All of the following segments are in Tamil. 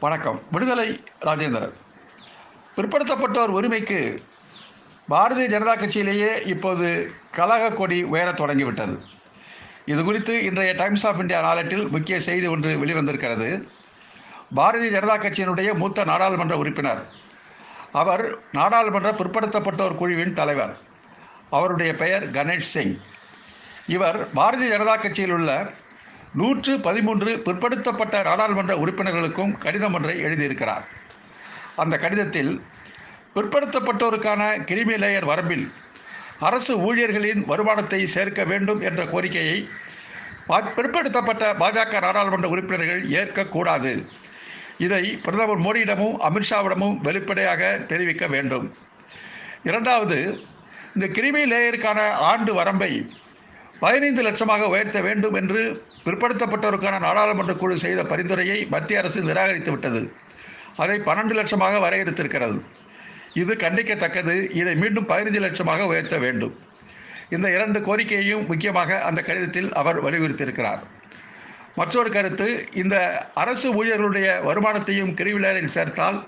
வணக்கம். விடுதலை ராஜேந்திரன். பிற்படுத்தப்பட்டோர் உரிமைக்கு பாரதிய ஜனதா கட்சியிலேயே இப்போது கலக கொடி உயரத் தொடங்கிவிட்டது. இது குறித்து இன்றைய டைம்ஸ் ஆஃப் இந்தியா நாளேட்டில் முக்கிய செய்தி ஒன்று வெளிவந்திருக்கிறது. பாரதிய ஜனதா கட்சியினுடைய மூத்த நாடாளுமன்ற உறுப்பினர். அவர் நாடாளுமன்ற பிற்படுத்தப்பட்டோர் குழுவின் தலைவர். அவருடைய பெயர் கணேஷ் சிங். இவர் பாரதிய ஜனதா கட்சியில் உள்ள நூற்று பதிமூன்று பிற்படுத்தப்பட்ட நாடாளுமன்ற உறுப்பினர்களுக்கும் கடிதம் ஒன்றை எழுதியிருக்கிறார். அந்த கடிதத்தில் பிற்படுத்தப்பட்டோருக்கான கிரிமி லேயர் வரம்பில் அரசு ஊழியர்களின் வருமானத்தை சேர்க்க வேண்டும் என்ற கோரிக்கையை பா- பிற்படுத்தப்பட்ட பாஜக நாடாளுமன்ற உறுப்பினர்கள் ஏற்கக்கூடாது. இதை பிரதமர் மோடியிடமும் அமித்ஷாவிடமும் வெளிப்படையாக தெரிவிக்க வேண்டும். இரண்டாவது இந்த கிரிமி லேயருக்கான ஆண்டு வரம்பை பதினைந்து லட்சமாக உயர்த்த வேண்டும் என்று பிற்படுத்தப்பட்டோருக்கான நாடாளுமன்ற குழு செய்த பரிந்துரையை மத்திய அரசு நிராகரித்து விட்டது. அதை பன்னெண்டு லட்சமாக வரையறுத்திருக்கிறது. இது கண்டிக்கத்தக்கது. இதை மீண்டும் பதினைந்து லட்சமாக உயர்த்த வேண்டும். இந்த இரண்டு கோரிக்கையையும் முக்கியமாக அந்த கடிதத்தில் அவர் வலியுறுத்தியிருக்கிறார். மற்றொரு கருத்து இந்த அரசு ஊழியர்களுடைய வருமானத்தையும் கிரிவிலரில் சேர்த்தால்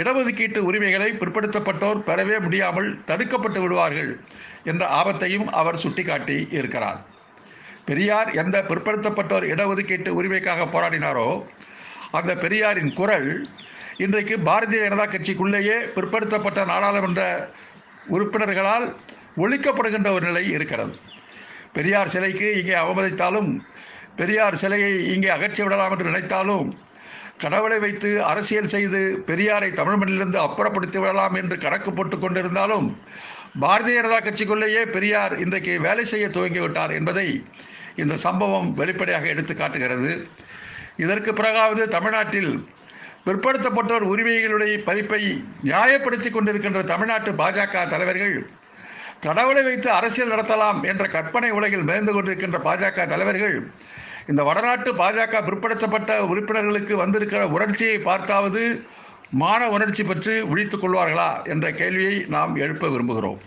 இடஒதுக்கீட்டு உரிமைகளை பிற்படுத்தப்பட்டோர் பெறவே முடியாமல் தடுக்கப்பட்டு விடுவார்கள் என்ற ஆபத்தையும் அவர் சுட்டிக்காட்டி இருக்கிறார். பெரியார் எந்த பிற்படுத்தப்பட்டோர் இடஒதுக்கீட்டு உரிமைக்காக போராடினாரோ அந்த பெரியாரின் குரல் இன்றைக்கு பாரதிய ஜனதா கட்சிக்குள்ளேயே பிற்படுத்தப்பட்ட நாடாளுமன்ற உறுப்பினர்களால் ஒழிக்கப்படுகின்ற ஒரு நிலை இருக்கிறது. பெரியார் சிலைக்கு இங்கே அவமதித்தாலும் பெரியார் சிலையை இங்கே அகற்றி விடலாம் என்று நினைத்தாலும் கடவுளை வைத்து அரசியல் செய்து பெரியாரை தமிழ் மண்ணிலிருந்து அப்புறப்படுத்தி விடலாம் என்று கணக்கு போட்டுக் கொண்டிருந்தாலும் பாரதிய ஜனதா கட்சிக்குள்ளேயே பெரியார் இன்றைக்கு வேலை செய்ய துவங்கிவிட்டார் என்பதை இந்த சம்பவம் வெளிப்படையாக எடுத்து காட்டுகிறது. இதற்கு பிறகாவது தமிழ்நாட்டில் பிற்படுத்தப்பட்டோர் உரிமைகளுடைய பதிப்பை நியாயப்படுத்தி கொண்டிருக்கின்ற தமிழ்நாட்டு பாஜக தலைவர்கள் கடவுளை வைத்து அரசியல் நடத்தலாம் என்ற கற்பனை உலகில் மேய்ந்து கொண்டிருக்கின்ற பாஜக தலைவர்கள் இந்த வடநாட்டு பாஜக பிற்படுத்தப்பட்ட உறுப்பினர்களுக்கு வந்திருக்கிற உணர்ச்சியை பார்த்தாவது மான உணர்ச்சி பற்றி விழித்துக் கொள்வார்களா என்ற கேள்வியை நாம் எழுப்ப விரும்புகிறோம்.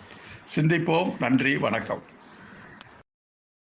சிந்திப்போம். நன்றி. வணக்கம்.